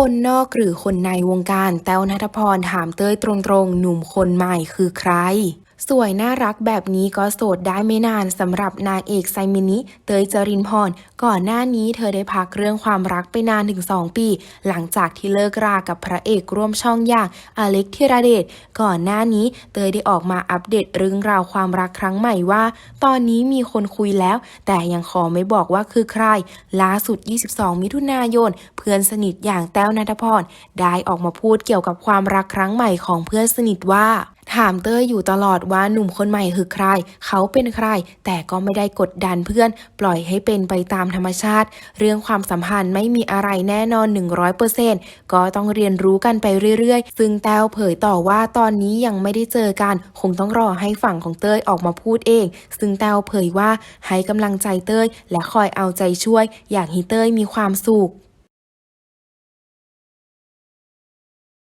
คนนอกหรือคนในวงการแต้วนัทพรถามเต้ยตรงๆ หนุ่มคนใหม่คือใคร สวยน่ารักแบบนี้ก็โสดได้ไม่นานสำหรับนางเอกไซมินิเตยจรินพร ก่อนหน้านี้เธอได้พักเรื่องความรักไปนานถึง 2 ปี หลังจากที่เลิกรากับพระเอกร่วมช่องอย่างอเล็กธีรเดชก่อนหน้านี้เตยได้ออกมาอัปเดตเรื่องราวความรักครั้งใหม่ว่า ตอนนี้มีคนคุยแล้ว แต่ยังขอไม่บอกว่าคือใครล่าสุด 22 มิถุนายน เพื่อนสนิทอย่างแต้วนัทพรได้ออกมาพูดเกี่ยวกับความรักครั้งใหม่ของเพื่อนสนิทว่า ถามเต้ยอยู่ตลอดว่าหนุ่มคนใหม่คือใคร เขาเป็นใคร แต่ก็ไม่ได้กดดันเพื่อน ปล่อยให้เป็นไปตามธรรมชาติ เรื่องความสัมพันธ์ไม่มีอะไรแน่นอน 100%ก็ต้องเรียนรู้กันไปเรื่อยๆ ซึ่งแต้วเผยต่อว่าตอนนี้ยังไม่ได้เจอกัน คงต้องรอให้ฝั่งของเต้ยออกมาพูดเอง ซึ่งแต้วเผยว่าให้กำลังใจเต้ยและคอยเอาใจช่วย อยากให้เต้ยมีความสุข